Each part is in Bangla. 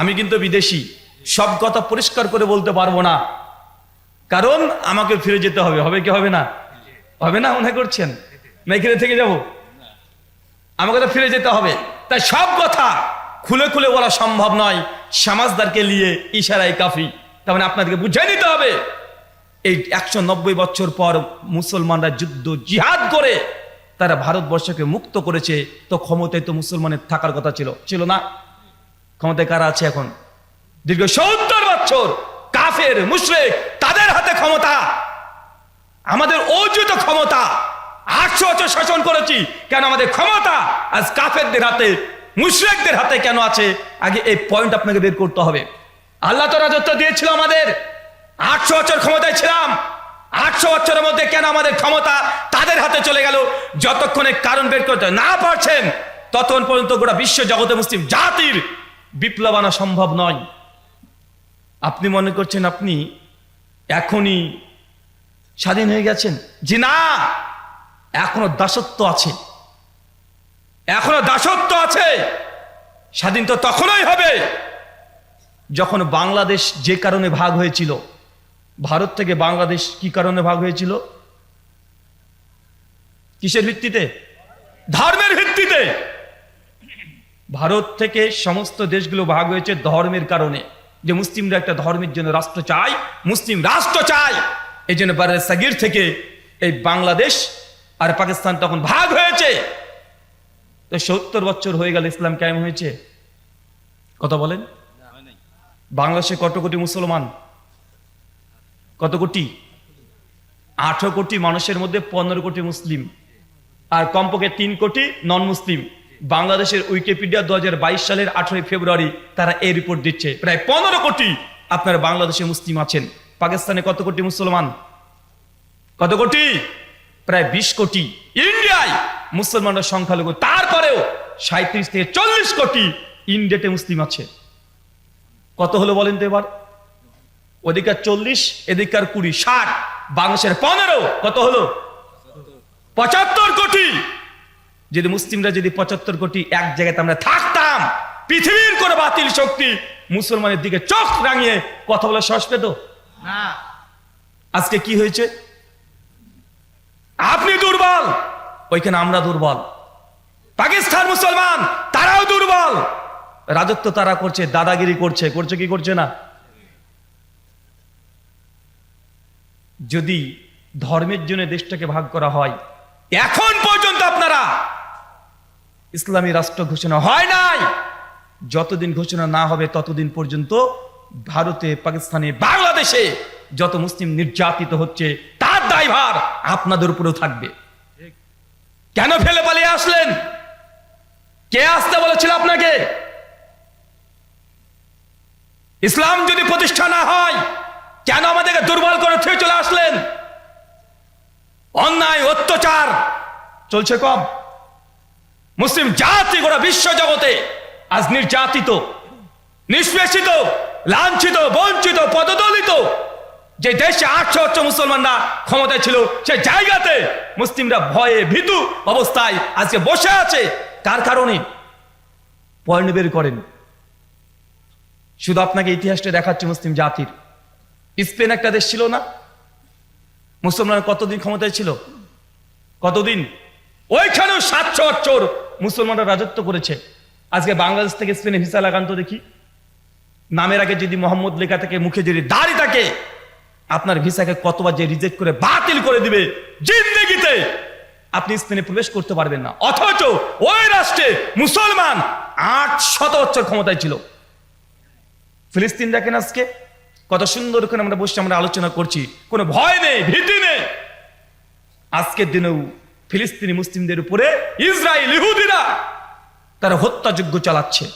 আমি কিন্তু বিদেশি। সব কথা পরিষ্কার করে বলতে পারব না। কারণ আমাকে ফিরে যেতে হবে। হবে কি হবে না? হবে না মনে করছেন? না, এখানে থেকে যাব। আমাকে তো ফিরে যেতে হবে। তাই সব কথা খুলে খুলে বলা সম্ভব নয়। সমাজদারকে নিয়ে ইশারায় কাফি। তার মানে আপনাদেরকে বুঝিয়ে নিতে হবে। এই একশো নব্বই বছর পর মুসলমানরা যুদ্ধ, জিহাদ করে তারা ভারতবর্ষকে মুক্ত করেছে। তো ক্ষমতায় তো মুসলমানের থাকার কথা ছিল। ছিল না। ক্ষমতায় কারা আছে এখন? দীর্ঘ সত্তর বছর কাফের, মুশরেক, তাদের হাতে ক্ষমতা। আমাদের অর্জিত ক্ষমতা। আটশো বছর শাসন করেছি, কেন আমাদের ক্ষমতা? আজ কাফেরদের হাতে, মুশরেকদের হাতে কেন আছে? আগে এই পয়েন্ট আপনাকে বের করতে হবে। আল্লাহ তো রাজত্ব দিয়েছিল আমাদের। আটশো বছর ক্ষমতায় ছিলাম। আটশো বছরের মধ্যে কেন আমাদের ক্ষমতা তাদের হাতে চলে গেল? যতক্ষণে কারণ বের করতে না পারছেন, ততক্ষণ পর্যন্ত গোটা বিশ্ব জগতে মুসলিম জাতির বিপ্লব আনা সম্ভব নয়। আপনি মনে করছেন আপনি এখনই স্বাধীন হয়ে গেছেন? জি না! এখনও দাসত্ব আছে। এখনও দাসত্ব আছে! স্বাধীন তো তখনই হবে যখন বাংলাদেশ যে কারণে ভাগ হয়েছিল। ভারত থেকে বাংলাদেশ কি কারণে ভাগ হয়েছিল? কিসের ভিত্তিতে? ধর্মের ভিত্তিতে! ভারত থেকে সমস্ত দেশগুলো ভাগ হয়েছে ধর্মের কারণে। যে মুসলিমরা একটা ধর্মের জন্য রাষ্ট্র চায়, মুসলিম রাষ্ট্র চায়, এই জন্য সাগির থেকে এই বাংলাদেশ আর পাকিস্তান তখন ভাগ হয়েছে। তো সত্তর বছর হয়ে গেল ইসলাম কায়েম হয়েছে। কথা বলেন? বাংলাদেশে কত কোটি মুসলমান? কত কোটি? আঠারো কোটি মানুষের মধ্যে পনেরো কোটি মুসলিম। আর কমপক্ষে তিন কোটি নন মুসলিম বাংলাদেশের উইকিপিডিয়া দু সালের আঠারোই ফেব্রুয়ারি তারা এই রিপোর্ট দিচ্ছে। প্রায় পনেরো কোটি আপনার বাংলাদেশে মুসলিম আছেন। পাকিস্তানে কত কোটি মুসলমান? কত কোটি? প্রায় বিশ কোটি। ইন্ডিয়ায় মুসলমানরা সংখ্যালঘু। তারপরেও সাঁত্রিশ থেকে চল্লিশ কোটি ইন্ডিয়াতে মুসলিম আছে। কত হলো বলেন তো এবার? ওদিকার চল্লিশ এদিকার কুড়ি, ষাট, বাংলাদেশের পনেরো। কত হলো? পঁচাত্তর কোটি। যদি মুসলিমরা যদি পঁচাত্তর কোটি এক জায়গায় আমরা থাকতাম পৃথিবীর কোন বাতিল শক্তি মুসলমানের দিকে চোখ রাঙিয়ে কথা বলে শ্বাস পেত? না। আজকে কি হয়েছে? আপনি দুর্বল ওইখানে আমরা দুর্বল। পাকিস্তান মুসলমান তারাও দুর্বল। রাজত্ব তারা করছে দাদাগিরি করছে করছে কি করছে না? যদি ধর্মের জন্য দেশটাকে ভাগ করা হয় এখন ইসলামী রাষ্ট্র ঘোষণা হয় নাই। যতদিন ঘোষণা না হবে, ততদিন পর্যন্ত ভারতে, পাকিস্তানে, বাংলাদেশে যত মুসলিম নির্যাতিত হচ্ছে, তার দায়ভার আপনাদের উপরেও থাকবে। কেন ফেলে পালিয়ে আসলেন? কে আসতে বলেছিল আপনাকে? ইসলাম যদি প্রতিষ্ঠা না হয়, কেন আমাদেরকে দুর্বল করে থুয়ে চলে আসলেন? অন্যায়, অত্যাচার চলছে কম। মুসলিম জাতি গোটা বিশ্ব জগতে আজ নির্যাতিত, নিষ্পেষিত, লাঞ্ছিত, বঞ্চিত, পদদলিত যে দেশে আটশো আটশো মুসলমানরা ক্ষমতায় ছিল, সে জায়গাতে মুসলিমরা ভয়ে ভীতু অবস্থায় আজকে বসে আছে। কার কারণে? পয়েন্ট বের করেন। শুধু আপনাকে ইতিহাসটা দেখাচ্ছে মুসলিম জাতির। স্পেন একটা দেশ ছিল না। মুসলমান কতদিন ক্ষমতায় ছিল? কতদিন? ওইখানেও সাতশো বছর মুসলমানরা রাজত্ব করেছে। আজকে বাংলাদেশ থেকে স্পেনে ভিসা লাগান তো দেখি। নামের আগে যদি মোহাম্মদ লেখা থাকে, মুখে যদি দাড়ি থাকে, আপনার ভিসাকে কতবার যে রিজেক্ট করে বাতিল করে দিবে জিন্দগিতে। আপনি স্পেনে প্রবেশ করতে পারবেন না। অথচ ওই রাষ্ট্রে মুসলমান আট শত বছর ক্ষমতায় ছিল। ফিলিস্তিন দেখেন আজকে। কত সুন্দর করে আমরা বসে আমরা আলোচনা করছি। কোনো ভয় নেই, ভীতি নেই। আজকের দিনেও ফিলিস্তিনি মুসলিমদের উপরে ইসরায়েল ইহুদিরা তারা হত্যাযজ্ঞ চালাচ্ছে।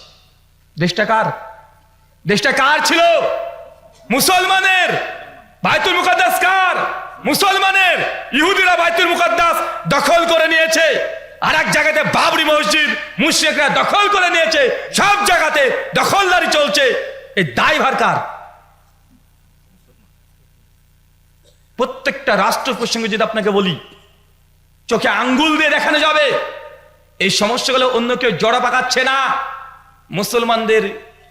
দেশটা কার? দেশটা কার ছিল? মুসলমানের। বাইতুল মুকাদ্দাস কার? মুসলমানের। ইহুদিরা বাইতুল মুকাদ্দাস দখল করে নিয়েছে। আর এক জায়গাতে বাবরি মসজিদ মুশ্রিকরা দখল করে নিয়েছে। সব জায়গাতে দখলদারি চলছে। এই দায়ভার কার? প্রত্যেকটা রাষ্ট্র প্রসঙ্গে যদি আপনাকে বলি চোখে আঙ্গুল দিয়ে দেখানো যাবে। এই সমস্যাগুলো অন্য কেউ জড়া পাকাচ্ছে না। মুসলমানদের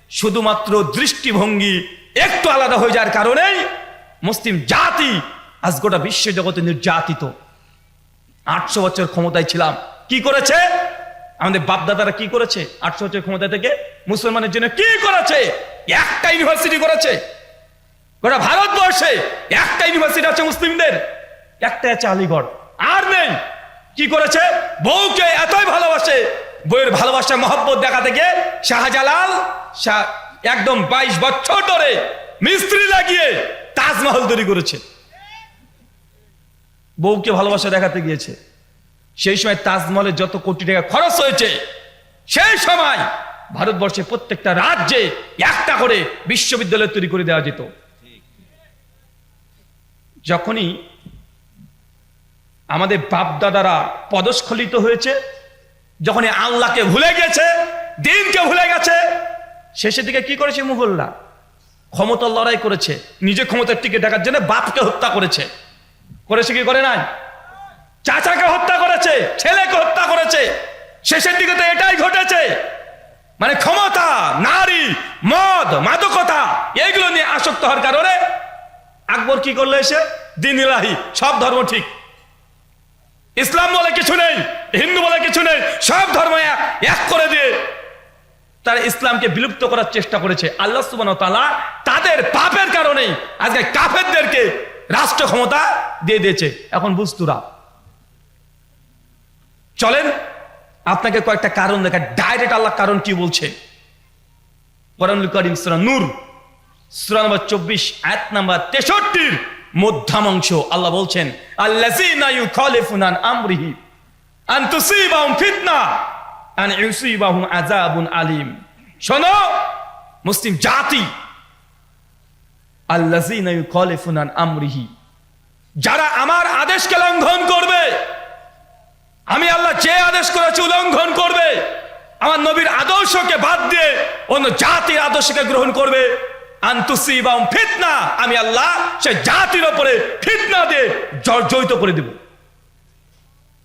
শুধুমাত্র দৃষ্টিভঙ্গি একটু আলাদা হয়ে যাওয়ার কারণেই মুসলিম জাতি আজ গোটা বিশ্ব জগতে নির্যাতিত। আটশো বছর ক্ষমতায় ছিলাম। কি করেছে? আমাদের বাপদাদারা কি করেছে? আটশো বছর ক্ষমতা থেকে মুসলমানের জন্য কি করেছে? একটা ইউনিভার্সিটি করেছে। গোটা ভারতবর্ষে একটা ইউনিভার্সিটি আছে মুসলিমদের। একটা আছে আলিগড়। আর নেই কি করেছে? বউকে এতই ভালোবাসে বইয়ের ভালোবাসা, মহব্বত দেখাতে গিয়ে শাহজালাল একদম বাইশ বছর ধরে মিস্ত্রি লাগিয়ে তাজমহল তৈরি করেছে। বউকে ভালোবাসা দেখাতে গিয়েছে। সেই সময় তাজমহলের যত কোটি টাকা খরচ হয়েছে, সেই সময় ভারতবর্ষে প্রত্যেকটা রাজ্যে একটা করে বিশ্ববিদ্যালয় তৈরি করে দেওয়া যেত। যখনই আমাদের বাপদাদারা পদস্খলিত হয়েছে। যখন আল্লাহকে ভুলে গেছে, দিনকে ভুলে গেছে, শেষের দিকে কি করেছে মুঘলরা ক্ষমতার লড়াই করেছে। নিজে ক্ষমতার টিকে ডাকার জন্য বাপকে হত্যা করেছে। করেছে কি, করে নাই? চাচাকে হত্যা করেছে, ছেলেকে হত্যা করেছে। শেষের দিকে তো এটাই ঘটেছে। মানে ক্ষমতা, নারী, মদ, মাদকতা, এইগুলো নিয়ে আসক্ত হওয়ার কারণে আকবর কি করল এসে? দিন ইলাহি, সব ধর্ম ঠিক। ইসলাম বলে কিছু নেই, হিন্দু বলে কিছু নেই, সব ধর্ম এক এক করে দিয়ে তারা ইসলামকে বিলুপ্ত করার চেষ্টা করেছে। আল্লাহ সুবান তাদের পাপের কারণেই আজকে কাফেরদেরকে রাষ্ট্র ক্ষমতা দিয়ে দিয়েছে। এখন বুঝতুরা চলেন, আপনাকে কয়েকটা কারণ দেখা। ডাইরেক্ট আল্লাহ কারণ কি বলছে? করিম সূরা নূর, সূরা নম্বর চব্বিশ এক নাম্বার তেষট্টির মধ্যামাংশ। আল্লাহ বলছেন আমরিহি আলীম। শোনো, মুসলিম জাতি আমরিহি, যারা আমার আদেশকে লঙ্ঘন করবে, আমি আল্লাহ যে আদেশ করেছি উল্লঙ্ঘন করবে, আমার নবীর আদর্শকে বাদ দিয়ে অন্য জাতির আদর্শকে গ্রহণ করবে আন্তুসি বা ফিতনা। আমি আল্লাহ সে জাতির ওপরে ফিতনা দিয়ে জর্জরিত করে দেব।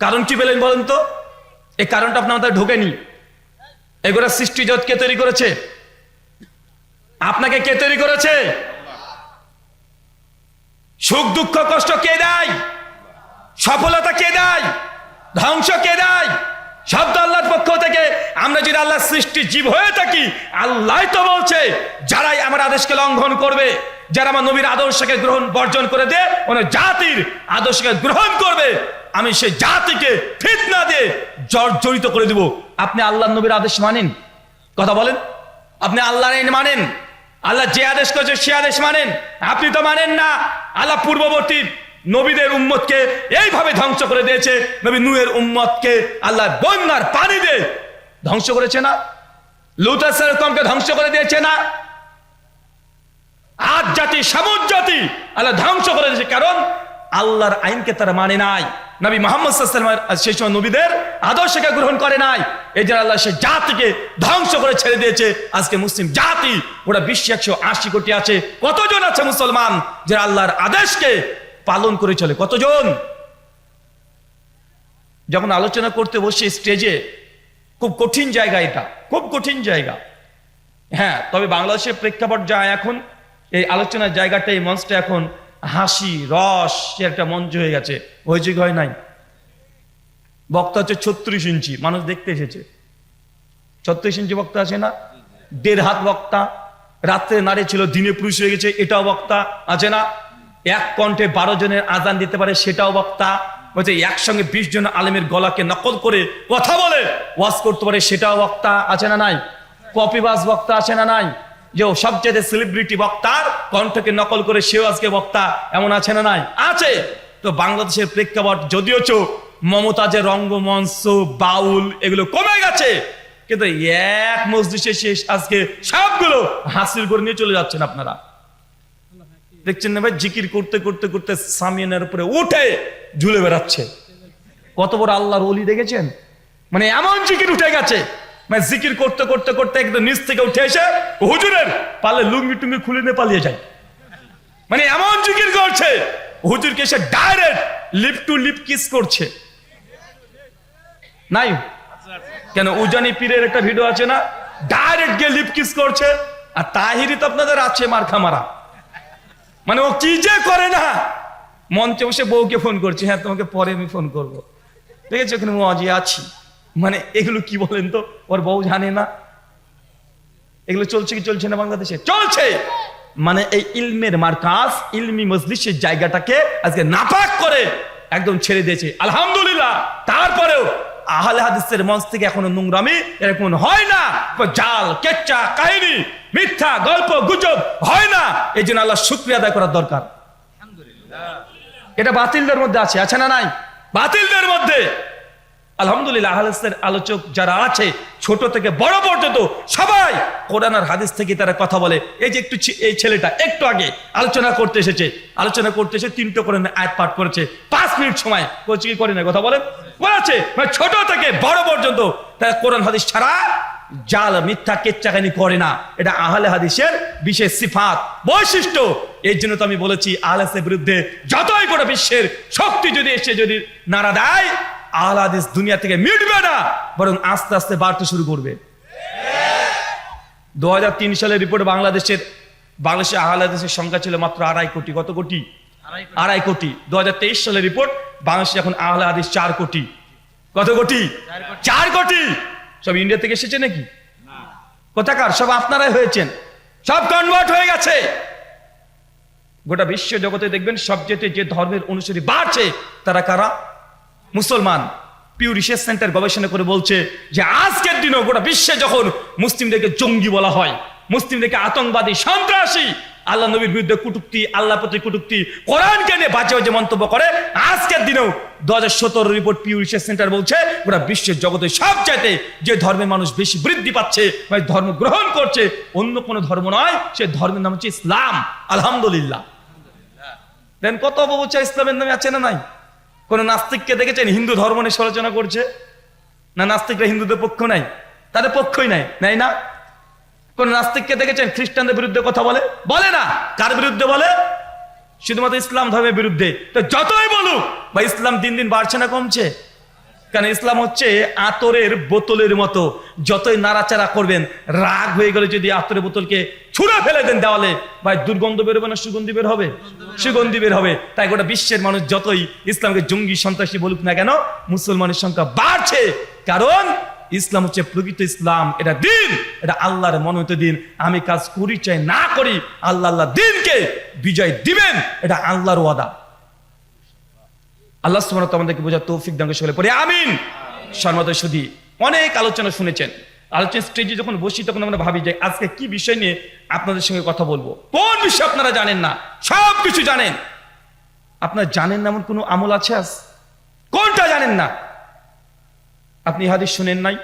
কারণ কি পেলেন বলেন তো? এই কারণটা আপনার মাথায় ঢোকেনি। এগুলো সৃষ্টি জগৎ কে তৈরি করেছে? আপনাকে কে তৈরি করেছে? সুখ, দুঃখ, কষ্ট কে দেয়? সফলতা কে দেয়? ধ্বংস কে দেয়? শব্দ আল্লাহর পক্ষ থেকে, আমরা যদি আল্লাহর সৃষ্টি জীব হয়ে থাকি, আল্লাহ তো বলছে, যারাই আমার আদেশকে লঙ্ঘন করবে, যারা আমার নবীর আদর্শকে গ্রহণ, বর্জন করে দে ওনার জাতির আদর্শকে গ্রহণ করবে, আমি সেই জাতিকে ফিতনা দিয়ে জর্জরিত করে দিব। আপনি আল্লাহ নবীর আদেশ মানেন? কথা বলেন। আপনি আল্লাহর আইন মানেন? আল্লাহ যে আদেশ করেছে, সে আদেশ মানেন? আপনি তো মানেন না, আল্লাহ পূর্ববর্তী নবীদের উম্মতকে এইভাবে ধ্বংস করে দিয়েছে। নবী নুয়ের উম্মতকে আল্লাহ বন্যার পানি দিয়ে ধ্বংস করেছে না। লুতাসকে ধ্বংস করে দিয়েছে না। আজ জাতি, সামুদ জাতি আল্লাহ ধ্বংস করে দিয়েছে। কারণ আল্লাহর আইনকে তারা মানে নাই। নবী মোহাম্মদ সেই সময় নবীদের আদর্শকে গ্রহণ করে নাই। এই জন্য আল্লাহ সে জাতিকে ধ্বংস করে ছেড়ে দিয়েছে। আজকে মুসলিম জাতি, ওরা বিশ্ব একশো আশি কোটি আছে। কতজন আছে মুসলমান যারা আল্লাহর আদেশকে পালন করে চলে। কতজন? যখন আলোচনা করতে বসে স্টেজে খুব কঠিন জায়গা এটা, খুব কঠিন জায়গা। হ্যাঁ তবে বাংলাদেশের প্রেক্ষাপট যা এখন, এই আলোচনার জায়গাটা, এই মঞ্চটা এখন হাসি, রস একটা মঞ্চ হয়ে গেছে। হয়েছে হয় নাই? বক্তা হচ্ছে ছত্রিশ ইঞ্চি, মানুষ দেখতে এসেছে। ছত্রিশ ইঞ্চি বক্তা আছে না? দেড় হাত বক্তা। রাত্রে নারী ছিল, দিনে পুরুষ হয়ে গেছে, এটাও বক্তা। আছে না? এক কণ্ঠে বারো জনের আজান দিতে পারে, সেটাও বক্তা। বলছে একসঙ্গে বিশ জন আলেমের গলাকে নকল করে কথা বলে, ওয়াজ করতে পারে, সেটাও বক্তা। আছে না নাই? কপিবাস বক্তা আছে না নাই? যে সবচেয়ে সেলিব্রিটি বক্তার কণ্ঠকে নকল করে, সেও আজকে বক্তা। এমন আছে না নাই? আছে। তো বাংলাদেশের প্রেক্ষাপট যদিও চো মমতাজের রঙ্গমঞ্চ, বাউল, এগুলো কমে গেছে। কিন্তু এক মসজিদে শেষ, আজকে সবগুলো হাসিল করে নিয়ে চলে যাচ্ছেন আপনারা। দেখছেন না ভাই? জিকির করতে করতে করতে সামিয়ানের উপরে উঠে ঝুলে বেড়াচ্ছে। কত বড় আল্লাহর ওলি দেখেছেন? মানে এমন জিকির উঠে গেছে। মানে জিকির করতে করতে করতে একদম নিচ থেকে উঠে এসে হুজুরের পালে লুঙ্গি টুঙ্গি খুলে নিয়ে পালিয়ে যায়। মানে এমন জিকির করছে, হুজুরকে এসে direct lip to lip kiss করছে। নাই? কেন, উজানি পীরের একটা ভিডিও আছে না? ডাইরেক্ট গিয়ে লিপ কিস করছে। আর তাহিরি তো আপনাদের আছে মার্খা মারা মানে ও কি যে করে না? মঞ্চে বসে বউকে ফোন করছে হ্যাঁ তোমাকে পরে আমি ফোন করব। দেখেছি ওখানে মজি আছি। মানে এগুলো কি বলেন তো? ওর বউ জানে না। এগুলো চলছে কি চলছে না বাংলাদেশে? চলছে! মানে এই ইলমের মার্কাজ, ইলমি মজলিসের জায়গাটাকে আজকে নাপাক করে একদম ছেড়ে দিয়েছে। আলহামদুলিল্লাহ! তারপরেও আহলে হাদিসের মঞ্চ থেকে এখনও নোংরামি এরকম হয় না। জাল কেচ্চা কাহিনী, মিথ্যা, গল্প, গুজব হয় না। এই জন্য আল্লাহ শুক্রিয়া আদায় করার দরকার। এটা বাতিলদের মধ্যে আছে আছে না নাই? বাতিলদের মধ্যে। আলহামদুলিল্লাহ আহলেসের আলোচক যারা আছে ছোট থেকে বড় পর্যন্ত সবাই কোরআন আর হাদিস থেকে তারা কথা বলে। এই যে একটু এই ছেলেটা একটু আগে আলোচনা করতে এসেছে। আলোচনা করতে এসে তিনটে করে আয়াত পাঠ করেছে। পাঁচ মিনিট সময়। করছে কি করে না, কথা বলেন? বলেছে মানে ছোট থেকে বড় পর্যন্ত। তারা কোরআন হাদিস ছাড়া জাল, মিথ্যা কেচ্চাকানি করে না। এটা আহলে হাদিসের বিশেষ সিফাত, বৈশিষ্ট্য। এই জন্য তো আমি বলেছি আহলেসের বিরুদ্ধে যতই গোটা বিশ্বের শক্তি যদি এসে যদি নাড়া দেয় আহলে হাদিস দুনিয়া থেকে মিটবে না বরং আস্তে আস্তে বাড়তে শুরু করবে। দু সালের রিপোর্ট বাংলাদেশের বাংলাদেশে আহলে হাদিসের সংখ্যা ছিল মাত্র আড়াই কোটি। কত কোটি? আড়াই কোটি। দু সালের রিপোর্ট বাংলাদেশে এখন আহলে হাদিস চার কোটি। কত কোটি? চার কোটি। সব ইন্ডিয়া থেকে এসেছে নাকি? কোথাকার? সব আপনারাই হয়েছেন। সব কনভার্ট হয়ে গেছে। গোটা বিশ্ব জগতে দেখবেন সবচেয়ে যে ধর্মের অনুসারী বাড়ছে তারা কারা? মুসলমান পিউ রিসার্চ সেন্টার গবেষণা করে বলছে যে আজকের দিনেও গোটা বিশ্বে যখন মুসলিমদেরকে জঙ্গি বলা হয়, মুসলিমদেরকে আতঙ্কবাদী, সন্ত্রাসী, আল্লাহ নবীর বিরুদ্ধে কুটুক্তি আল্লাহ প্রতি কুটুক্তি, কোরআনকে নিয়ে বাজে বাজে মন্তব্য করে, আজকের দিনেও দু হাজার সতেরো রিপোর্ট পিউ রিসার্চ সেন্টার বলছে গোটা বিশ্বের জগতে সব চাইতে যে ধর্মের মানুষ বেশি বৃদ্ধি পাচ্ছে বা ধর্ম গ্রহণ করছে, অন্য কোনো ধর্ম নয়, সে ধর্মের নাম হচ্ছে ইসলাম। আলহামদুলিল্লাহ। দেন কত অপবচা ইসলামের নামে আছে না নাই? কোন নাস্তিককে দেখেছেন? হিন্দু ধর্ম নিয়ে সমালোচনা করছে। না নাস্তিকরা হিন্দুদের পক্ষ নাই? তাদের পক্ষই নাই। নাই না? কোন নাস্তিককে দেখেছেন? খ্রিস্টানদের বিরুদ্ধে কথা বলে? বলে না। কার বিরুদ্ধে বলে? শুধুমাত্র ইসলাম ধর্মের বিরুদ্ধে। তো যতই বলুক বা ইসলাম দিন দিন বাড়ছে না কমছে? কারণ ইসলাম হচ্ছে আতরের বোতলের মতো। যতই নাড়াচাড়া করবেন, রাগ হয়ে গেলে যদি আতরের বোতলকে ছুঁড়ে ফেলে দেন দেওয়ালে, ভাই দুর্গন্ধ বেরোবে না, সুগন্ধি বের হবে? সুগন্ধি বের হবে। তাই গোটা বিশ্বের মানুষ যতই ইসলামকে জঙ্গি, সন্ত্রাসী বলুক না কেন, মুসলমানের সংখ্যা বাড়ছে। কারণ ইসলাম হচ্ছে প্রকৃত ইসলাম, এটা দিন, এটা আল্লাহর মনোনীত দিন। আমি কাজ করি, চাই না করি, আল্লাহ আল্লাহ দিনকে বিজয় দিবেন, এটা আল্লাহর ওয়াদা। আল্লাহ তাআলা আমাদেরকে বোঝার তৌফিক করে সকলে। পড়ে আমিন। সম্মানিত সুধী অনেক আলোচনা শুনেছেন। আলোচনা স্টেজে যখন বসি, তখন আমরা ভাবি যে আজকে কি বিষয় নিয়ে আপনাদের সঙ্গে কথা বলব। কোন বিষয় আপনারা জানেন না? সব কিছু জানেন। আপনারা জানেন না এমন কোনো আমল আছে আজ? কোনটা জানেন না? আপনি হাদিস শুনেন নাই?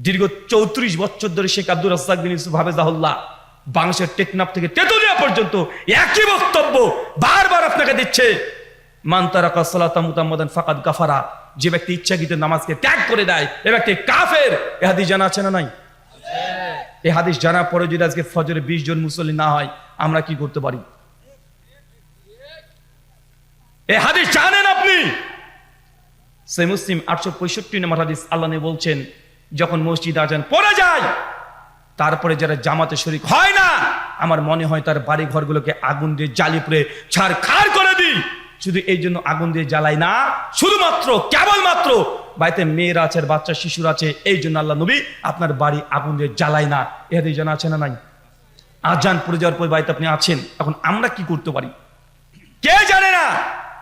দীর্ঘ চৌত্রিশ বছর ধরে শেখ আব্দুল রাস্তাক বিন ইউসুফ হাফেজাহুল্লাহ বাংলাদেশের টেকনাফ থেকে তেতুলিয়া পর্যন্ত একই বক্তব্য বারবার আপনাকে দিচ্ছে। মান তারাকা সালাতা মুতাম্মাদান ফাকাদ কাফারা যে ব্যক্তি ইচ্ছাকৃত নামাজকে ত্যাগ করে দেয়, এ ব্যক্তি কাফের। এ হাদিস জানা আছে না নাই? এই হাদিস জানার পরে যদি আজকে ফজরে বিশ জন মুসল্লি না হয়, আমরা কি করতে পারি? এ হাদিস জানেন আপনি? সে মুসলিম আটশো পঁয়ষট্টি নম্বর হাদিস আল্লাহ বলছেন, যখন মসজিদ আজান পড়ে যায়, তারপরে যারা জামাতে শরিক হয় না, আমার মনে হয় তার বাড়ি ঘরগুলোকে আগুন দিয়ে জ্বালিয়ে পুড়ে ছাড় খাড় করে দিই। শুধু এই জন্য আগুন দিয়ে জ্বালাই না, শুধুমাত্র, কেবলমাত্র বাড়িতে মেয়েরা আছে, বাচ্চা, শিশুরা আছে, এই জন্য আল্লাহ নবী আপনার বাড়ি আগুন দিয়ে জ্বালাই না। এদের জানা আছে না নাই? আজান পড়ে যাওয়ার পর বাড়িতে আপনি আছেন, এখন আমরা কি করতে পারি? কে জানে না?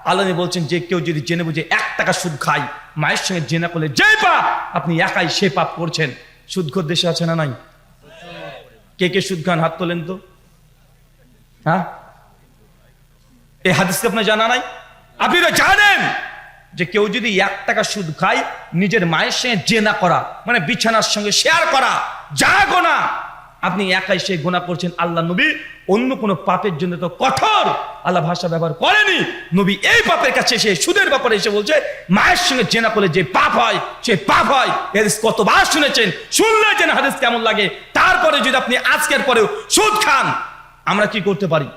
আল্লাহ বলছেন, যে কেউ যদি জেনে বুঝে এক টাকা সুদ খায়, মায়ের সঙ্গে জেনা করলে যে পাপ আপনি একাই সে পাপ করছেন সুদখোর দেশে আছে না নাই? কে কে সুদ খান? হাত তোলেন তো। হ্যাঁ? এই হাদিসকে আপনার জানা নাই? আপনি তো জানেন যে কেউ যদি এক টাকা সুদ খায় নিজের মায়ের সঙ্গে জেনা করা মানে বিছানার সঙ্গে শেয়ার করা যা গোনা আপনি একাই সেই গোনা করছেন আল্লাহ নবী। অন্য কোনো পাপের জন্য তো কঠোর আল্লাহ ভাষা ব্যবহার করেনি। নবী এই পাপের কাছে এসে সুদের ব্যাপারে এসে বলছে মায়ের সঙ্গে জেনা করলে যে পাপ হয় সে পাপ হয়। হাদিস কতবার শুনেছেন? শুনলে যেন হাদিস কেমন লাগে? তারপরে যদি আপনি আজকের পরেও সুদ খান আমরা কি করতে পারি?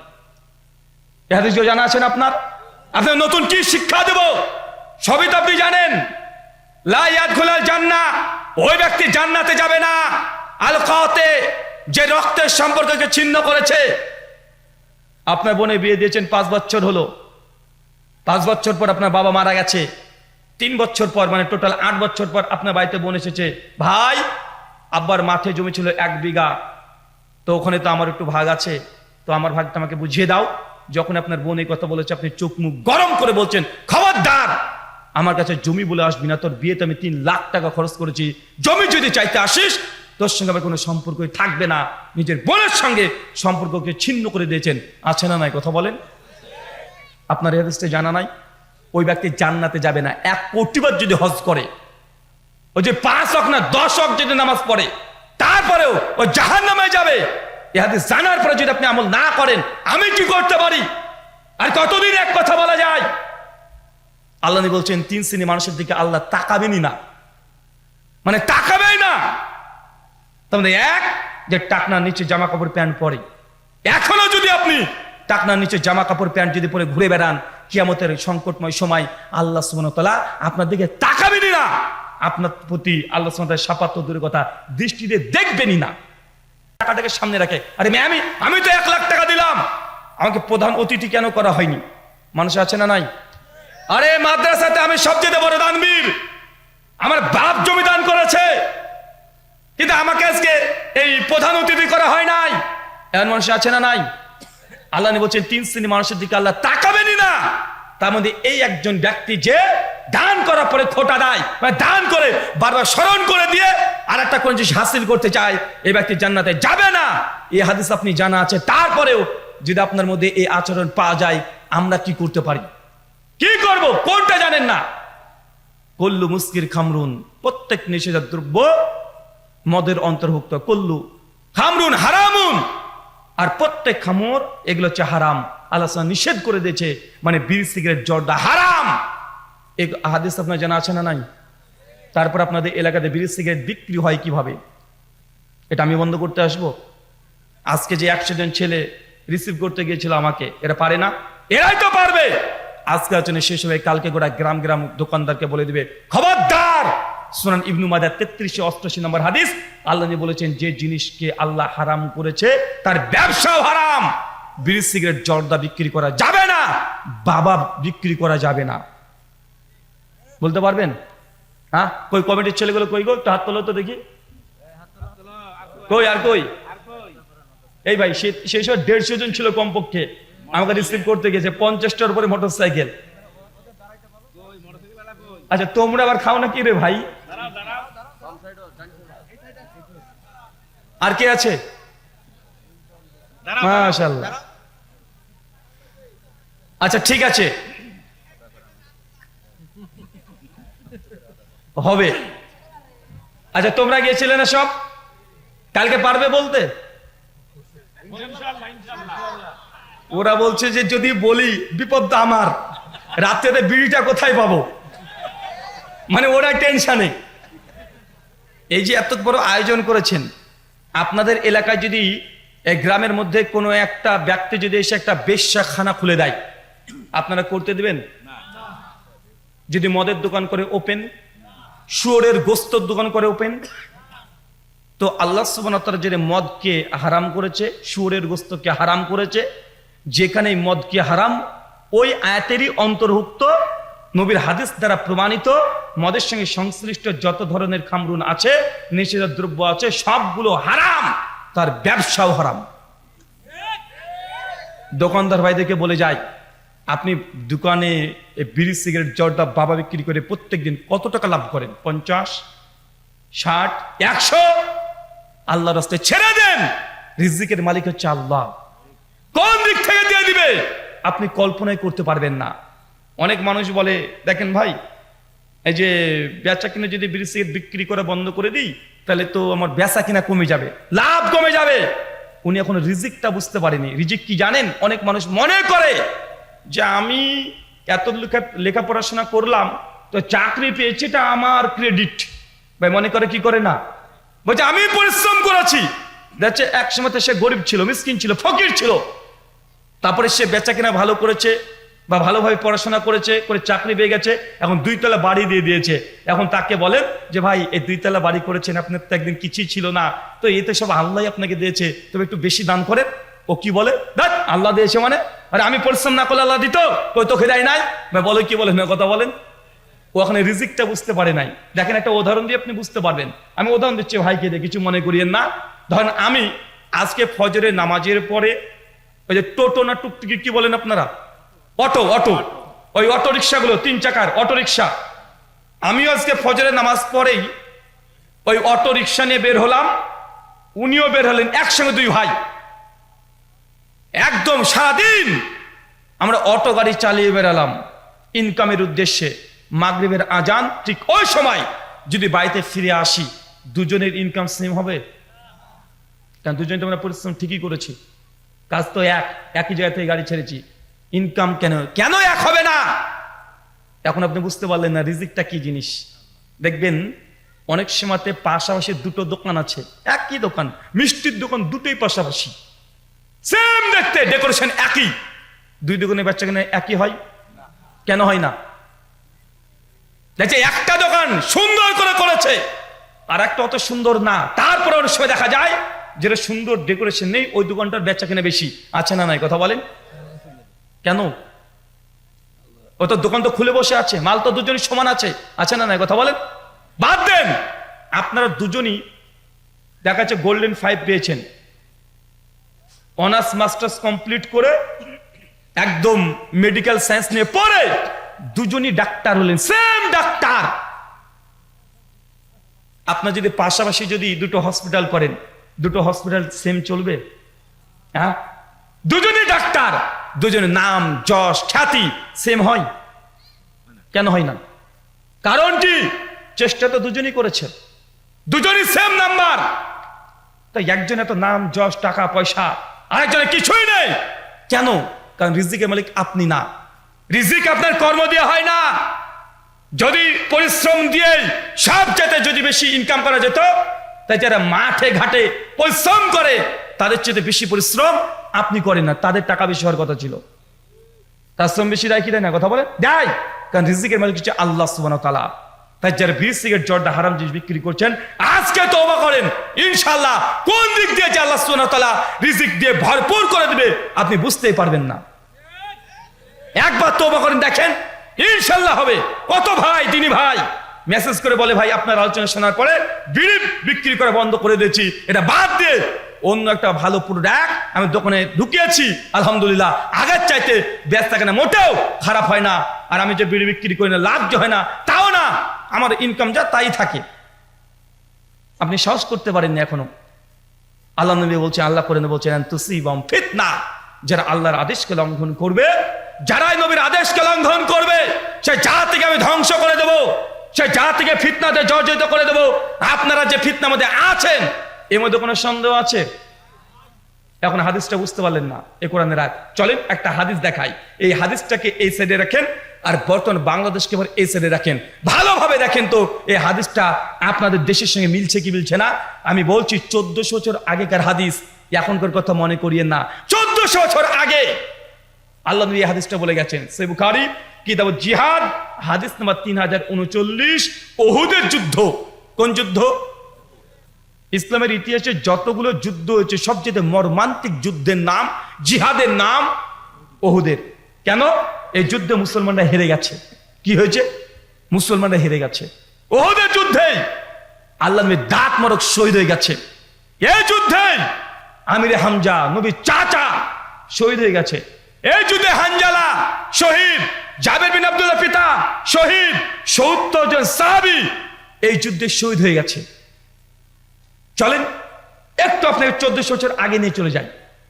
কেউ জানা আছেন আপনার? আপনার নতুন কি শিক্ষা দেব? সবই তো আপনি জানেন। লাইয়াত খোলাল জান্না, ওই ব্যক্তি জান্নাতে যাবে না। আল কাতে যে রক্তের সম্পর্ককে ছিন্ন করেছে। আপনার বোনে বিয়ে দিয়েছেন পাঁচ বছর হলো। পাঁচ বছর পর আপনার বাবা মারা গেছে। তিন বছর পর মানে টোটাল আট বছর পর আপনার বাড়িতে বোন এসেছে। ভাই, আব্বার মাঠে জমি ছিল এক বিঘা। তো ওখানে তো আমার একটু ভাগ আছে। তো আমার ভাগটা আমাকে বুঝিয়ে দাও। যখন আপনার বোন এই কথা বলেছে, আপনি চোখ মুখ গরম করে বলছেন, খবরদার, আমার কাছে জমি বলে আসবি না, তোর বিয়েতে আমি তিন লাখ টাকা খরচ করেছি। জমি যদি চাইতে আসিস, তোর সঙ্গে আমার কোনো সম্পর্কই থাকবে না। নিজের বোনের সঙ্গে সম্পর্ককে ছিন্ন করে দিয়েছেন। আছে না নাই কথা বলেন? আপনার হাদিসটা জানা নাই? ওই ব্যক্তি জান্নাতে যাবে না। এক কোটিবার যদি হজ করে, ওই যে পাঁচ হক না, দশ হক যদি নামাজ পড়ে, তারপরেও ও জাহান নামে যাবে। এ জানার পরে যদি আপনি আমল না করেন, আমি কি করতে পারি? আর কতদিন এক কথা বলা যায়? আল্লাহ বলছেন, তিন শ্রেণি মানুষের দিকে আল্লাহ তাকাবেনই না। মানে তাকাবেই না। তার মানে এক, যে টাকনার নিচে জামা কাপড় প্যান্ট পরে। এখনও যদি আপনি টাকনার নিচে জামা কাপড় প্যান্ট যদি পরে ঘুরে বেড়ান, কিয়ামতের সংকটময় সময় আল্লাহ সুবনতলা আপনার দিকে তাকাবেনই না। আপনার প্রতি আল্লাহ সুবনতলা সাপাত্য দূরের কথা দৃষ্টিতে দেখবেনই না। টাকাটাকে সামনে রাখে। আরে আমি আমি তো এক লাখ টাকা দিলাম। আমাকে প্রধান অতিথি কেন করা হয়নি? মানুষ আছে না নাই? আরে মাদ্রাসাতে আমি সবচেয়ে বড় দানবীর। আমার বাপ জমি দান করেছে। কিন্তু আমাকে আজকে এই প্রধান অতিথি করা হয় নাই। এমন মানুষ আছে না নাই? আল্লাহ বলছেন, তিন শ্রেণি মানুষের দিকে আল্লাহ তাকাবেনই না। তার মধ্যে এই একজন ব্যক্তি যে দান করার পরে খোটা দেয় মানে দান করে বারবার স্মরণ করে দিয়ে আর একটা কোন জিনিস হাসিল করতে চায় এই ব্যক্তি জান্নাতে যাবে না। এই হাদিস আপনি জানা আছে। তারপরেও যদি আপনার মধ্যে এই আচরণ পাওয়া যায়, আমরা কি করতে পারি? কি করব? কোনটা জানেন না? কল্লু মুস্কির খামরুন, প্রত্যেক নিষেধার দ্রব্য মদের অন্তর্ভুক্ত। কল্লু খামরুন হারামুন। আর প্রত্যেক খামর, এগুলো হচ্ছে হারাম। আল্লাহ নিষেধ করে দিয়েছে মানে বিড়ি, সিগারেট, জর্দা, হারাম। এই হাদিস আপনার জানা আছে না নাই? তারপর আপনাদের এলাকাতে বিড়ি সিগারেট বিক্রি হয় কীভাবে? এটা আমি বন্ধ করতে আসব। আজকে যে একশো জন ছেলে রিসিভ করতে গিয়েছিল আমাকে, এরা পারে না? এরাই তো পারবে! আজকে আচরণে শেষ হবে, কালকে গোটা গ্রাম গ্রাম দোকানদারকে বলে দিবে, খবরদার! সুনান ইবনু মাদা তেত্রিশে অষ্টআশি নম্বর হাদিস, আল্লাহ বলেছেন, যে জিনিসকে আল্লাহ হারাম করেছে, তার ব্যবসাও হারাম। বিড়ি সিগারেট জর্দা বিক্রি করা যাবে না, বাবা বিক্রি করা যাবে না। বলতে পারবেন? হ্যাঁ? কই, কমিটির ছেলেগুলো কই গো? একটু হাত তোলো তো দেখি। কই, আর কই? এই ভাই সেই সময় দেড়শো জন ছিল কমপক্ষে। আমাকে রিসিভ করতে গেছে পঞ্চাশটার উপরে মোটর সাইকেল আচ্ছা তোমরা আবার খাও না কি রে ভাই? আর কে আছে? মাশাআল্লাহ। আচ্ছা ঠিক আছে। হবে। আচ্ছা তোমরা গিয়েছিলে না সব? কালকে পারবে বলতে? ওরা বলছে যে, যদি বলি বিপদটা আমার। রাত্রে বিড়িটা কোথায় পাবো? মানে ওরা টেনশনে। এই যে এত বড় আয়োজন করেছেন, আপনাদের এলাকায় যদি এই গ্রামের মধ্যে কোনো একটা ব্যক্তি যদি এসে একটা বেশ্যাখানা খুলে দেয়, আপনারা করতে দিবেন? যদি মদের দোকান করে ওপেন শুয়োরের গোস্তর দোকান করে ওপেন। তো আল্লাহ সুবান যে মদকে হারাম করেছে, শুয়োরের গোস্তকে হারাম করেছে যেখানে মদকে হারাম, ওই আয়াতেরই অন্তর্ভুক্ত নবীর হাদিস দ্বারা প্রমাণিত, মদের সঙ্গে সংশ্লিষ্ট যত ধরনের খামরুন আছে নিষেধ দ্রব্য আছে, সবগুলো হারাম, তার ব্যবসাও হারাম। দোকানদার ভাইদেরকে বলে যায় আপনি দোকানে বিড়ি, সিগারেট, জর্দা, বাবা বিক্রি করে প্রত্যেকদিন কত টাকা লাভ করেন? পঞ্চাশ, ষাট, একশো? আল্লাহ রাস্তায় ছেড়ে দেন। রিজিকের মালিক হচ্ছে আল্লাহ। কোন দিক থেকে দিয়ে দিবে? আপনি কল্পনাই করতে পারবেন না। অনেক মানুষ বলে, দেখেন ভাই, এই যে বেচা কিনে যদি বিড়ি, সিগারেট বিক্রি করা বন্ধ করে দিই, তাহলে তো আমার বেচা কিনা কমে যাবে, লাভ কমে যাবে। উনি এখন রিজিকটা বুঝতে পারেনি। রিজিক কি জানেন? অনেক মানুষ মনে করে। যে আমি এত লেখা লেখা পড়াশোনা করলাম, তো চাকরি পেয়েছি, এটা আমার ক্রেডিট ভাই মনে করে কি করে না? বলছে, আমি পরিশ্রম করেছি। দেখছে, এক সময় সে গরিব ছিল, মিসকিন ছিল, ফকির ছিল। তারপরে সে বেচা কিনা ভালো করেছে বা ভালোভাবে পড়াশোনা করেছে, করে চাকরি পেয়ে গেছে, এখন দুইতলা বাড়ি দিয়ে দিয়েছে। এখন তাকে বলেন যে, ভাই, এই দুইতলা বাড়ি করেছেন, আপনার তো একদিন কিছুই ছিল না। তো এতে সব আল্লাহ আপনাকে দিয়েছে, তবে একটু বেশি দান করেন। ও কি বলে? দেখ, আল্লাহ দিয়েছে মানে? আরে আমি পরিশ্রম না করলে আল্লাহ দিত, কই তোকে দেয় নাই? বলে, কি বলে? কথা বলেন। ও ওখানে রিজিকটা বুঝতে পারে নাই। দেখেন একটা উদাহরণ দিয়ে আপনি বুঝতে পারবেন। আমি উদাহরণ দিচ্ছি ভাইকে দিয়ে কিছু মনে করিয়েন না। ধরেন আমি আজকে ফজরের নামাজের পরে ওই যে টোটো না টুকটুকি, কি বলেন আপনারা? Auto auto. ওই অটো রিক্সাগুলো তিন চাকার অটো রিক্সা আমিও আজকে ফজরের নামাজ পরেই ওই অটো রিক্সা নিয়ে বের হলাম। উনিও বের হলেন, একসঙ্গে দুই ভাই। একদম সারাদিন আমরা অটো গাড়ি চালিয়ে বেরালাম ইনকামের উদ্দেশ্যে মাগরিবের আজান, ঠিক ওই সময় যদি বাড়িতে ফিরে আসি, দুজনের ইনকাম সেম হবে? কারণ দুজনে তো আমরা পরিশ্রম ঠিকই করেছি। কাজ তো এক, একই জায়গা থেকে গাড়ি ছেড়েছি। ইনকাম কেন কেন এক হবে না? এখন আপনি বুঝতে পারলেন না রিজিকটা কি জিনিস। দেখবেন, অনেক সময়তে পাশাপাশি দুটো দোকান আছে। একই দোকান, মিষ্টির দোকান দুটোই পাশাপাশি। সেম দেখতে ডেকোরেশন একই। দুই দোকানে বাচ্চা কেন একই হয়? কেন হয় না? দেখছে, একটা দোকান সুন্দর করে করেছে, আর একটা অত সুন্দর না। তারপরে অনেক সময় দেখা যায়, যেটা সুন্দর ডেকোরেশন নেই, ওই দোকানটার বেচা কেনা বেশি। আছে না নাই? কথা বলেন। কেন? ও তো দোকান তো খুলে বসে আছে, মাল তো দুজনই সমান আছে। আছে না নাই? কথা বলেন। বাদ দেন! আপনারা দুজনই দেখা যাচ্ছে গোল্ডেন ফাইভ পেয়েছেন। অনার্স মাস্টার্স কমপ্লিট করে একদম মেডিকেল সায়েন্স নিয়ে পড়ে দুজনই ডাক্তার হলেন সেম ডাক্তার। আপনার যদি পাশাপাশি যদি দুটো হসপিটাল করেন, দুটো হসপিটাল সেম চলবে? হ্যাঁ? দুজনই ডাক্তার, দুজনের নাম, যশ, খ্যাতি সেম হয়? কেন হয় না? কারণ কি? চেষ্টা তো দুজনই করেছে দুজনই সেম নাম্বার তাই একজন এত নাম, যশ, টাকা, পয়সা। আরেকজনের কিছুই নেই। কেন? কারণ রিজিকের মালিক আপনি না। রিজিক আপনার কর্ম দিয়ে হয় না। যদি পরিশ্রম দিয়ে সব যেতে যদি বেশি ইনকাম করা যেত তাই যারা মাঠে ঘাটে পরিশ্রম করে তাদের চেয়ে বেশি পরিশ্রম আপনি করেন না। তাদের টাকা বেশি হওয়ার কথা ছিল। তার শ্রম বেশি দেয় কি দেয় না? কথা বলে দেয়। কারণ রিজিকের মালিক হচ্ছে আল্লাহ সুবান তালা তাই যারা বিড়ি সিগারেট জর্দা হারাম জিনিস বিক্রি করছেন, আজকে তওবা করেন। ইনশাল্লাহ কোন দিক দিয়ে যে আল্লাহ সুবান তালা রিজিক দিয়ে ভরপুর করে দেবে, আপনি বুঝতেই পারবেন না। একবার তওবা করেন, দেখেন ইনশাল্লাহ হবে। কত ভাই, তিনি ভাই মেসেজ করে বলে, ভাই, আপনার আলোচনা শোনার পরে বিড়ি বিক্রি করা বন্ধ করে দিয়েছি, এটা বাদ দিয়ে অন্য একটা ভালো প্রোডাক্ট আমি দোকানে ঢুকিয়েছি, আলহামদুলিল্লাহ। আগের চাইতে ব্যস্ত থাকে না, মোটেও খারাপ হয় না। আর আমি যে বিড়ি বিক্রি করি না লাভ যে হয় না আমার ইনকাম যা তাই থাকে। আপনি সাহস করতে পারেননি এখনও। আল্লাহ নবী বলছে, আল্লাহ করে বলছেন তুসিবম ফিতনা। যারা আল্লাহর আদেশকে লঙ্ঘন করবে, যারাই নবীর আদেশকে লঙ্ঘন করবে, সে জাতিকে আমি ধ্বংস করে দেব। সে জাতিকে ফিতনাতে জর্জরিত করে দেব। আপনারা যে ফিতনার মধ্যে আছেন, এর মধ্যে কোনো সন্দেহ আছে? এখন হাদিসটা বুঝতে পারলেন না, এ কোরআনের রাত চলেন একটা হাদিস দেখাই। এই হাদিসটাকে এই সাইডে রাখেন, আর বর্তমান বাংলাদেশকে এবার এই সাইডে রাখেন। ভালোভাবে দেখেন তো, এই হাদিসটা আপনাদের দেশের সঙ্গে মিলছে কি মিলছে না? আমি বলছি, চোদ্দশো বছর আগেকার হাদিস, এখনকার কথা মনে করিয়ে না। চোদ্দশো বছর আগে! আল্লাহ নবী হাদিসটা বলে গেছেন সে বুখারি, কিতাব জিহাদ, হাদিস নাম্বার তিন হাজার উনচল্লিশ, ওহুদের যুদ্ধ। কোন যুদ্ধ? ইসলামের ইতিহাসে যতগুলো যুদ্ধ হয়েছে, সবচেয়ে মর্মান্তিক যুদ্ধের নাম জিহাদের নাম ওহুদের। কেন? এই যুদ্ধে মুসলমানরা হেরে গেছে। কি হয়েছে? মুসলমানরা হেরে গেছে। ওহুদের যুদ্ধে আল্লাহ নবী দাঁত মরক শহীদ হয়ে গেছে। এই যুদ্ধে আমিরে হামজা নবী চাচা শহীদ হয়ে গেছে। এই যুদ্ধে হানজালা শহীদ, জাবের বিন আব্দুল্লাহ পিতা শহীদ, সত্তর জন সাহাবি এই যুদ্ধে শহীদ হয়ে গেছে। চলেন, একটু আপনাকে চোদ্দশো বছর আগে নিয়ে চলে যাই।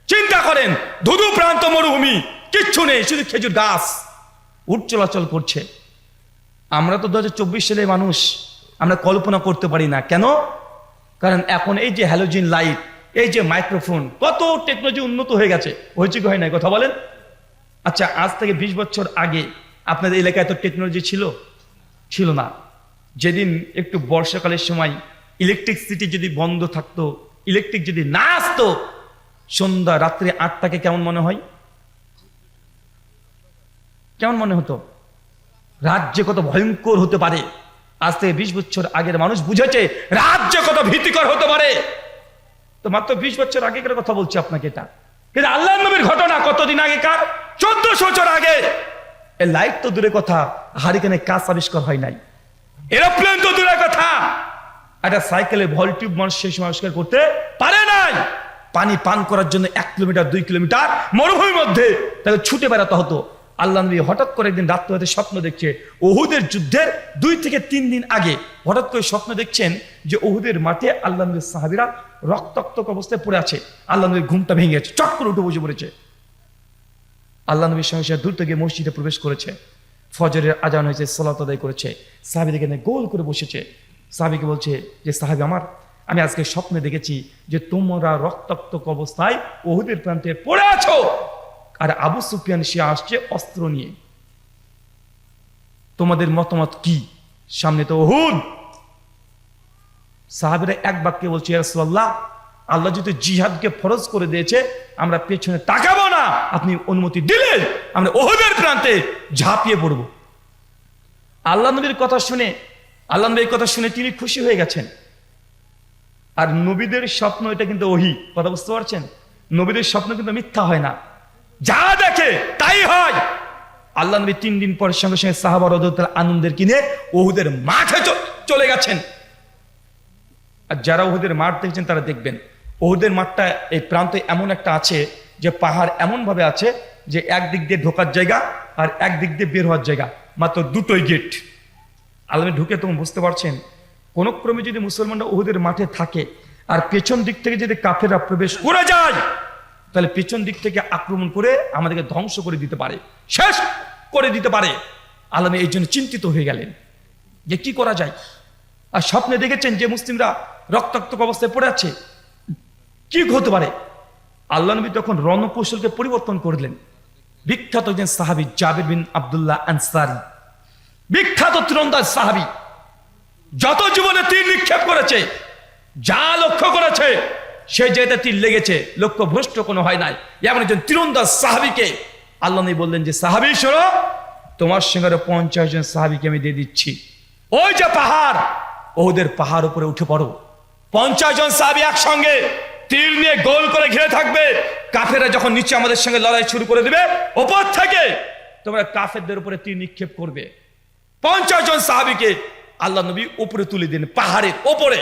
চিন্তা করেন, ধুধু প্রান্ত, মরুভূমি, কিচ্ছু নেই, শুধু খেজুর গাছ। উঠ চলাচল করছে। আমরা তো দু সালে মানুষ, আমরা কল্পনা করতে পারি না। কেন? কারণ এখন এই যে হ্যালোজিন লাইট এই যে মাইক্রোফোন কত টেকনোলজি উন্নত হয়ে গেছে। হয়েছে কি হয় নাই, কথা বলেন। আচ্ছা আজ থেকে বিশ বছর আগে আপনাদের এলাকায় এত টেকনোলজি ছিল? ছিল না। যেদিন একটু বর্ষাকালের সময় ইলেকট্রিসিটি যদি বন্ধ থাকতো, ইলেকট্রিক যদি না আসতো, সন্ধ্যা রাত্রে আটটাকে কেমন মনে হয়? কেমন মনে হতো? রাজ্য কত ভয়ঙ্কর হতে পারে। আজ থেকে বিশ বছর আগের মানুষ বুঝেছে, রাজ্য কত ভীতিকর হতে পারে। তো মাত্র বিশ বছর আগেকার কথা বলছি আপনাকে এটা। কিন্তু আল্লাহ নবীর ঘটনা কতদিন আগেকার চোদ্দশো বছর আগে। লাইট তো দূরে কথা হারিকেনে কাজ আবিষ্কার হয় নাই। এরোপ্লেন তো দূরে কথা। একটা সাইকেলে ভলটিউব মানুষ সেই সময় আবিষ্কার করতে পারে নাই। পানি পান করার জন্য এক কিলোমিটার, দুই কিলোমিটার মরুভূমির মধ্যে তাকে ছুটে বেড়াতে হতো। আল্লাহ নবী হঠাৎ করে একদিন রাত্রে স্বপ্ন দেখছে ওহুদের যুদ্ধের দুই থেকে তিন দিন আগে হঠাৎ করে স্বপ্ন দেখছেন যে ওহুদের মাঠে আল্লাহ নবীর সাহাবিরা রক্তাক্তক অবস্থায় পড়ে আছে। আল্লাহ নবীর ঘুমটা ভেঙে গেছে, চট করে উঠে বসে পড়েছে। আল্লাহ নবীর সঙ্গে সে দ্রুত গিয়ে মসজিদে প্রবেশ করেছে। ফজরের আজান হয়েছে, সলাত আদায় করেছে। সাহাবিদিকে গোল করে বসেছে। সাহাবিকে বলছে যে, সাহাবি আমার, আমি আজকে স্বপ্নে দেখেছি যে তোমরা রক্তাক্তক অবস্থায় ওহুদের প্রান্তে পড়ে আছো আর আবু সুফিয়ান সে আসছে অস্ত্র নিয়ে। তোমাদের মতামত কি? সামনে তো ওহুদ। সাহাবিরা এক বাক্যে বলছে রাসূলুল্লাহ, আল্লাহ যদি জিহাদকে ফরজ করে দিয়েছে, আমরা পেছনে তাকাবো না। আপনি অনুমতি দিলেন আমরা ওহুদের প্রান্তে ঝাঁপিয়ে পড়ব। আল্লাহ নবীর কথা শুনে আল্লাহ নবীর কথা শুনে তিনি খুশি হয়ে গেছেন। আর নবীদের স্বপ্ন এটা কিন্তু ওহি, কথা বুঝতে পারছেন? নবীদের স্বপ্ন কিন্তু মিথ্যা হয় না। যা দেখে তাই হয়। আল্লাহ নবী তিন দিন পর সঙ্গে সঙ্গে সাহাবার আনন্দের কিনে ওহুদের মাঠে চলে গেছেন। আর যারা ওহুদের মাঠ দেখছেন তারা দেখবেন, ওহুদের মাঠটা এই প্রান্তে এমন একটা আছে যে পাহাড় এমন ভাবে আছে যে একদিক দিয়ে ঢোকার জায়গা আর এক দিক দিয়ে বের হওয়ার জায়গা, মাত্র দুটোই গেট আলমে ঢুকে তখন বুঝতে পারছেন, কোন ক্রমে যদি মুসলমানরা ওহুদের মাঠে থাকে আর পেছন দিক থেকে যদি কাফেররা প্রবেশ করে যায়, তাহলে পেছন দিক থেকে আক্রমণ করে আমাদেরকে ধ্বংস করে দিতে পারে, শেষ করে দিতে পারে। আলমে এই জন্য চিন্তিত হয়ে গেলেন যে কি করা যায়। আর স্বপ্নে দেখেছেন যে মুসলিমরা রক্তাক্ত অবস্থায় পড়ে আছে, কি হতে পারে? আল্লাহ নবী তখন রণকৌশলকে পরিবর্তন করলেন। বিখ্যাত একজন সাহাবি জাবির বিন আব্দুল্লাহ আনসারি। বিখ্যাত তীরন্দাজ সাহাবি, যত জীবনে তীর নিক্ষেপ করেছে, যা লক্ষ্য করেছে, সে যেতে তীর লেগেছে, লক্ষ্য ভ্রষ্ট কোনো হয় নাই। এমন একজন তীরন্দাজ সাহাবিকে আল্লাহ বললেন যে, সাহাবি, শোনো, তোমার সঙ্গে পঞ্চাশ জন সাহাবিকে আমি দিয়ে দিচ্ছি। ওই যে পাহাড়, ওদের পাহাড় উপরে উঠে পড়ো। পঞ্চাশ জন সাহাবি একসঙ্গে তীর নিয়ে গোল করে ঘিরে থাকবে। কাফেরা যখন নিচে আমাদের সঙ্গে লড়াই শুরু করে দেবে, ওপর থেকে তোমরা কাফেরদের উপরে তীর নিক্ষেপ করবে। পঞ্চাশ জন সাহাবিকে আল্লাহ নবী উপরে তুলে দিন পাহাড়ের ওপরে।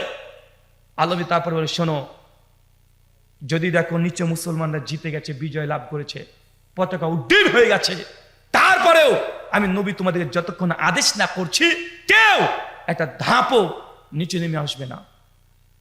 আল্লাহ নবী তারপরে বলে, শোনো, যদি দেখো নিচে মুসলমানরা জিতে গেছে, বিজয় লাভ করেছে, পতাকা উড্ডীন হয়ে গেছে, তারপরেও আমি নবী তোমাদেরকে যতক্ষণ আদেশ না করছি, কেউ একটা ধাপও নিচে নেমে আসবে না।